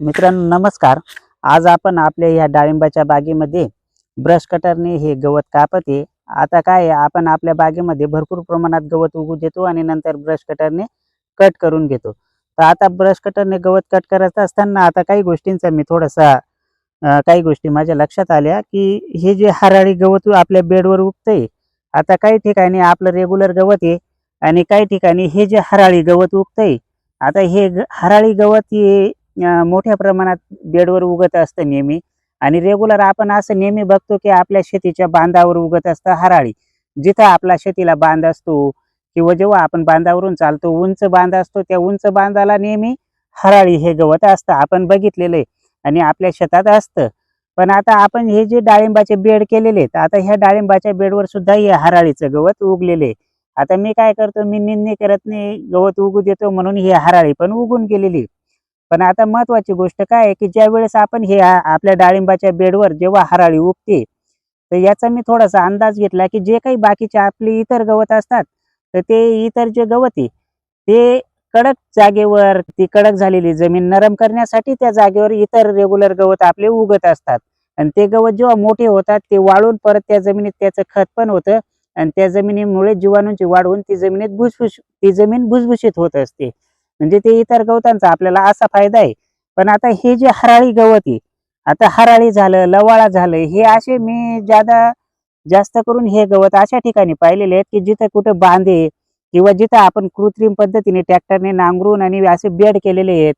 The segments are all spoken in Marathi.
मित्रांनो नमस्कार. आज आपण आपल्या या डाळिंबाच्या बागेमध्ये ब्रश कटरने हे गवत कापत आहे. आता काय आपण आपल्या बागेमध्ये भरपूर प्रमाणात गवत उगू देतो आणि नंतर ब्रश कटरने कट करून घेतो. तर आता ब्रश कटरने गवत कट करत असताना आता काही गोष्टींचा मी थोडासा काही गोष्टी माझ्या लक्षात आल्या की हे जे हराळी गवत आपल्या बेडवर उगतंय आता काही ठिकाणी आपलं रेग्युलर गवत आहे आणि काही ठिकाणी हे जे हराळी गवत उगतंय आता हे हराळी गवत हे मोठ्या प्रमाणात बेडवर उगत असतं नेहमी. आणि रेग्युलर आपण असं नेहमी बघतो की आपल्या शेतीच्या बांधावर उगत असतं हराळी. जिथं आपला शेतीला बांध असतो किंवा जेव्हा आपण बांधावरून चालतो उंच बांध असतो त्या उंच बांधाला नेहमी हराळी हे गवत असतं. आपण बघितलेलं आहे आणि आपल्या शेतात असतं. पण आता आपण हे जे डाळिंबाचे बेड केलेले आहेत आता ह्या डाळिंबाच्या बेडवर सुद्धा हे हराळीचं गवत उगलेले आता मी काय करतो मी निंदणी करत नाही गवत उगू देतो म्हणून ही हराळी पण उगून गेलेली पण आता महत्वाची गोष्ट काय आहे की ज्या वेळेस आपण हे आपल्या डाळिंबाच्या बेडवर जेव्हा हराळी उगते तर याचा मी थोडासा अंदाज घेतला की जे काही बाकीचे आपले इतर गवत असतात तर ते इतर जे गवत आहे ते कडक जागेवर ती कडक झालेली जमीन नरम करण्यासाठी त्या जागेवर इतर रेग्युलर गवत आपले उगत असतात. आणि ते गवत जेव्हा मोठे होतात ते वाळून परत त्या जमिनीत त्याचं खत पण होतं आणि त्या जमिनीमुळे जीवाणूंची वाढ होऊन ती जमिनीत भुसभुस ती जमीन भुसभुशीत होत असते. म्हणजे ते इतर गवतांचा आपल्याला असा फायदा आहे. पण आता हे जे हराळी गवत आहे आता हराळी झालं लवाळा झालं हे असे मी ज्यादा जास्त करून हे गवत अशा ठिकाणी पाहिलेले आहेत की जिथं कुठं बांधे किंवा जिथं आपण कृत्रिम पद्धतीने ट्रॅक्टरने नांगरून आणि असे बेड केलेले आहेत.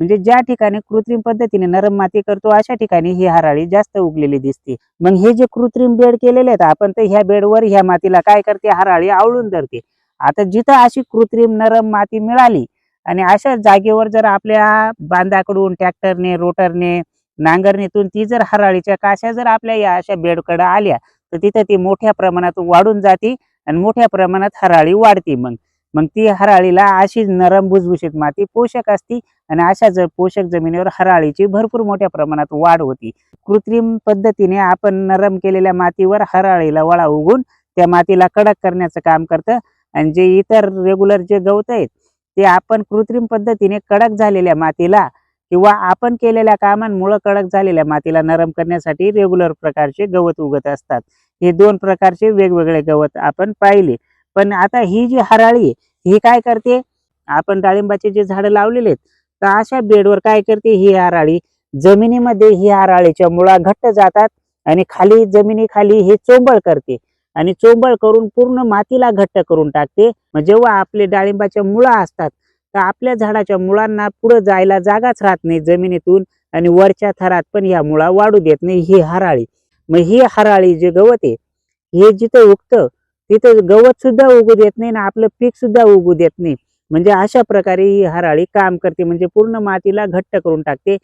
म्हणजे ज्या ठिकाणी कृत्रिम पद्धतीने नरम माती करतो अशा ठिकाणी ही हराळी जास्त उगलेली दिसते. मग हे जे कृत्रिम बेड केलेले आहेत आपण तर ह्या बेडवर ह्या मातीला काय करते? हराळी आवळून धरते. आता जिथं अशी कृत्रिम नरम माती मिळाली आणि अशा जागेवर जर आपल्या बांधाकडून ट्रॅक्टरने रोटरने नांगरणीतून ती जर हराळीच्या काशा जर आपल्या या अशा बेडकडं आल्या तर तिथं ती मोठ्या प्रमाणात वाढून जाते आणि मोठ्या प्रमाणात हराळी वाढते मग. मग ती हराळीला अशी नरम भुसभुशीत माती पोषक असती आणि अशा जर पोषक जमिनीवर हराळीची भरपूर मोठ्या प्रमाणात वाढ होती. कृत्रिम पद्धतीने आपण नरम केलेल्या मातीवर हराळीला वळा उगून त्या मातीला कडक करण्याचं काम करतं. आणि जे इतर रेग्युलर जे गवत आहेत ते आपण कृत्रिम पद्धतीने कडक झालेल्या मातीला किंवा आपण केलेल्या कामांमुळे कडक झालेल्या मातीला नरम करण्यासाठी रेग्युलर प्रकारचे गवत उगत असतात. हे दोन प्रकारचे वेगवेगळे गवत आपण पाहिले. पण आता ही जी हराळी आहे, ही काय करते? आपण डाळिंबाचे जे झाडं लावलेले आहेत तर अशा बेडवर काय करते ही हराळी? जमिनीमध्ये ही हराळीच्या मुळा घट्ट जातात आणि खाली जमिनीखाली हे चोंबळ करते. आणि चोंबळ करून पूर्ण मातीला घट्ट करून टाकते. मग जेव्हा आपले डाळिंबाच्या मुळा असतात तर आपल्या झाडाच्या मुळांना पुढे जायला जागाच राहत नाही जमिनीतून आणि वरच्या थरात पण ह्या मुळा वाढू देत नाही ही हराळी. मग ही हराळी जे गवत आहे हे जिथं उगतं तिथं गवत सुद्धा उगू देत नाही ना आपलं पीक सुद्धा उगू देत नाही. म्हणजे अशा प्रकारे ही हराळी काम करते. म्हणजे पूर्ण मातीला घट्ट करून टाकते.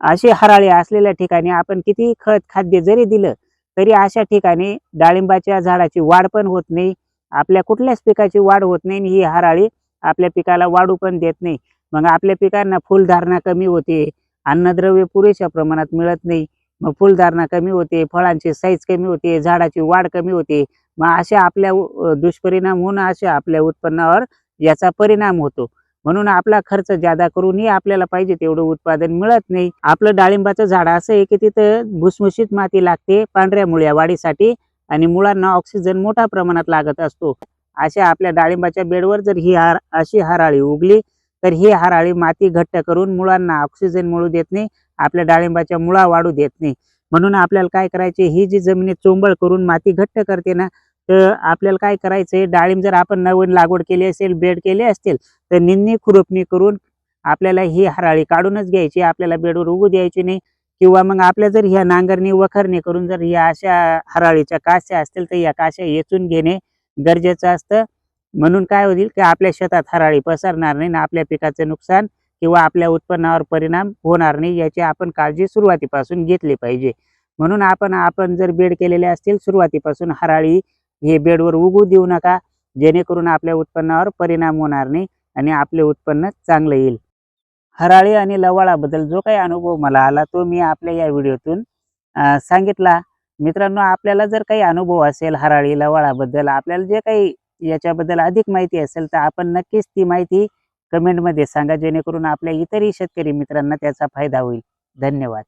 अशी हराळी असलेल्या ठिकाणी आपण किती खत खाद्य जरी दिलं तरी अशा ठिकाणी डाळिंबाच्या झाडाची वाढ पण होत नाही. आपल्या कुठल्याच पिकाची वाढ होत नाही आणि ही हराळी आपल्या पिकाला वाढू पण देत नाही. मग आपल्या पिकांना फुलधारणा कमी होते. अन्नद्रव्य पुरेशा प्रमाणात मिळत नाही. मग फुलधारणा कमी होते फळांची साईज कमी होते झाडाची वाढ कमी होते. मग अशा आपल्या दुष्परिणाम होऊन अशा आपल्या उत्पन्नावर याचा परिणाम होतो. म्हणून आपला खर्च जादा करूनही आपल्याला पाहिजे तेवढं उत्पादन मिळत नाही. आपलं डाळिंबाचं झाड असं आहे की तिथं भुसभुशीत माती लागते पांढऱ्या मुळ्या वाढीसाठी आणि मुळांना ऑक्सिजन मोठ्या प्रमाणात लागत असतो. अशा आपल्या डाळिंबाच्या बेडवर जर ही हार अशी हराळी उगली तर ही हराळी माती घट्ट करून मुळांना ऑक्सिजन मिळू देत नाही आपल्या डाळिंबाच्या मुळा वाढू देत नाही. म्हणून आपल्याला काय करायचे ही जी जमिनी चोंबळ करून माती घट्ट करते ना तर आपल्याला काय करायचंय डाळिंब जर आपण नवीन लागवड केली असेल बेड केले असतील तर निन्नी खुरपणी करून आपल्याला ही हराळी काढूनच घ्यायची. आपल्याला बेडवर उगू द्यायची नाही. किंवा मग आपल्या जर ह्या नांगरणी वखरणी करून जर या अशा हराळीच्या काश्या असतील तर या काश्या येचून घेणे गरजेचं असतं. म्हणून काय होईल की आपल्या शेतात हराळी पसरणार नाही ना आपल्या पिकाचं नुकसान किंवा आपल्या उत्पन्नावर परिणाम होणार नाही याची आपण काळजी सुरुवातीपासून घेतली पाहिजे. म्हणून आपण आपण जर बेड केलेले असतील सुरुवातीपासून हराळी हे बेडवर उगू देऊ नका. जेणेकरून आपल्या उत्पन्नावर परिणाम होणार नाही आणि आपले उत्पन्न चांगलं येईल. हराळी आणि लवाळाबद्दल जो काही अनुभव मला आला तो मी आपल्या या व्हिडिओतून सांगितला. मित्रांनो आपल्याला जर काही अनुभव असेल हराळी लवाळाबद्दल आपल्याला जे काही याच्याबद्दल अधिक माहिती असेल तर आपण नक्कीच ती माहिती कमेंटमध्ये सांगा जेणेकरून आपल्या इतरही शेतकरी मित्रांना त्याचा फायदा होईल. धन्यवाद.